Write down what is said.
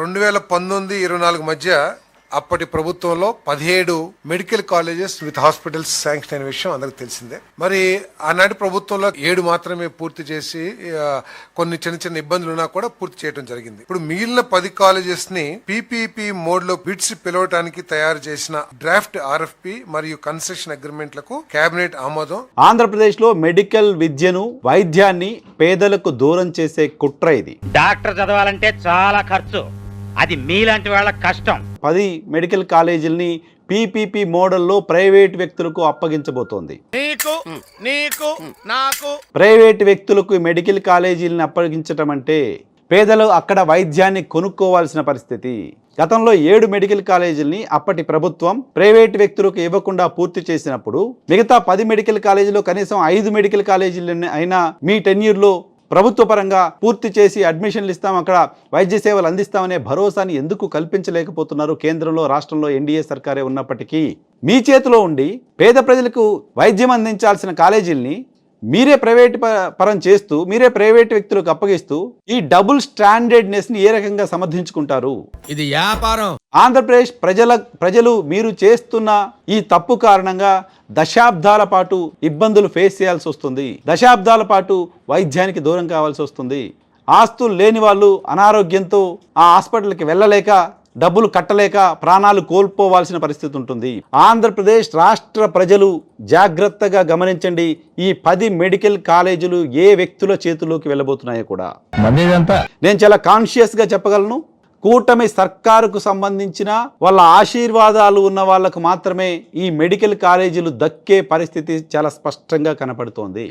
రెండు వేల పంతొమ్మిది ఇరవై నాలుగు మధ్య అప్పటి ప్రభుత్వంలో పదిహేడు medical colleges with hospitals sanction అయిన విషయం అందరికి తెలిసిందే. మరి ఆనాటి ప్రభుత్వంలో ఏడు మాత్రమే పూర్తి చేసి కొన్ని చిన్న చిన్న ఇబ్బందులు ఉన్నా కూడా పూర్తి చేయడం జరిగింది. ఇప్పుడు మిగిలిన పది కాలేజెస్ని పీపీపీ మోడ్లో బిడ్స్ పిలవటానికి తయారు చేసిన డ్రాఫ్ట్ ఆర్ఎఫ్పి మరియు కన్స్ట్రక్షన్ అగ్రిమెంట్లకు కేబినెట్ ఆమోదం. ఆంధ్రప్రదేశ్లో మెడికల్ విద్యను వైద్యాన్ని పేదలకు దూరం చేసే కుట్ర ఇది. డాక్టర్ చదవాలంటే చాలా ఖర్చు. అది మీలాంటి వాళ్ళ కష్టం. పది మెడికల్ కాలేజీలని పీపీపీ మోడల్లో ప్రైవేట్ వ్యక్తులకు అప్పగించబోతోంది. నీకు నీకు నాకు. ప్రైవేట్ వ్యక్తులకు మెడికల్ కాలేజీలను అప్పగించటం అంటే పేదలు అక్కడ వైద్యాన్ని కొనుక్కోవాల్సిన పరిస్థితి. గతంలో ఏడు మెడికల్ కాలేజీలని అప్పటి ప్రభుత్వం ప్రైవేట్ వ్యక్తులకు ఇవ్వకుండా పూర్తి చేసినప్పుడు మిగతా పది మెడికల్ కాలేజీలో కనీసం ఐదు మెడికల్ కాలేజీలు అయినా మీ టెన్యూర్లో ప్రభుత్వ పరంగా పూర్తి చేసి అడ్మిషన్లు ఇస్తాం అక్కడ వైద్య సేవలు అందిస్తామనే భరోసాని ఎందుకు కల్పించలేకపోతున్నారు కేంద్రంలో రాష్ట్రంలో ఎన్డీఏ సర్కారే ఉన్నప్పటికీ? మీ చేతిలో ఉండి పేద ప్రజలకు వైద్యం అందించాల్సిన కాలేజీల్ని మీరే ప్రైవేట్ పరం చేస్తూ మీరే ప్రైవేట్ వ్యక్తులకు అప్పగిస్తూ ఈ డబుల్ స్టాండర్డ్నెస్ని ఏ రకంగా సమర్థించుకుంటారు? ఇది వ్యాపారం. ఆంధ్రప్రదేశ్ ప్రజల ప్రజలు మీరు చేస్తున్న ఈ తప్పు కారణంగా దశాబ్దాల పాటు ఇబ్బందులు ఫేస్ చేయాల్సి వస్తుంది. దశాబ్దాల పాటు వైద్యానికి దూరం కావాల్సి వస్తుంది. ఆస్తులు లేని వాళ్ళు అనారోగ్యంతో ఆ హాస్పిటల్కి వెళ్ళలేక డబ్బులు కట్టలేక ప్రాణాలు కోల్పోవాల్సిన పరిస్థితి ఉంటుంది. ఆంధ్రప్రదేశ్ రాష్ట్ర ప్రజలు జాగ్రత్తగా గమనించండి. ఈ పది మెడికల్ కాలేజీలు ఏ వ్యక్తుల చేతుల్లోకి వెళ్ళబోతున్నాయో కూడా. నేను చాలా కాన్షియస్గా చెప్పగలను. కూటమి సర్కారుకు సంబంధించిన వాళ్ళ ఆశీర్వాదాలు ఉన్న వాళ్ళకు మాత్రమే ఈ మెడికల్ కాలేజీలు దక్కే పరిస్థితి చాలా స్పష్టంగా కనపడుతోంది.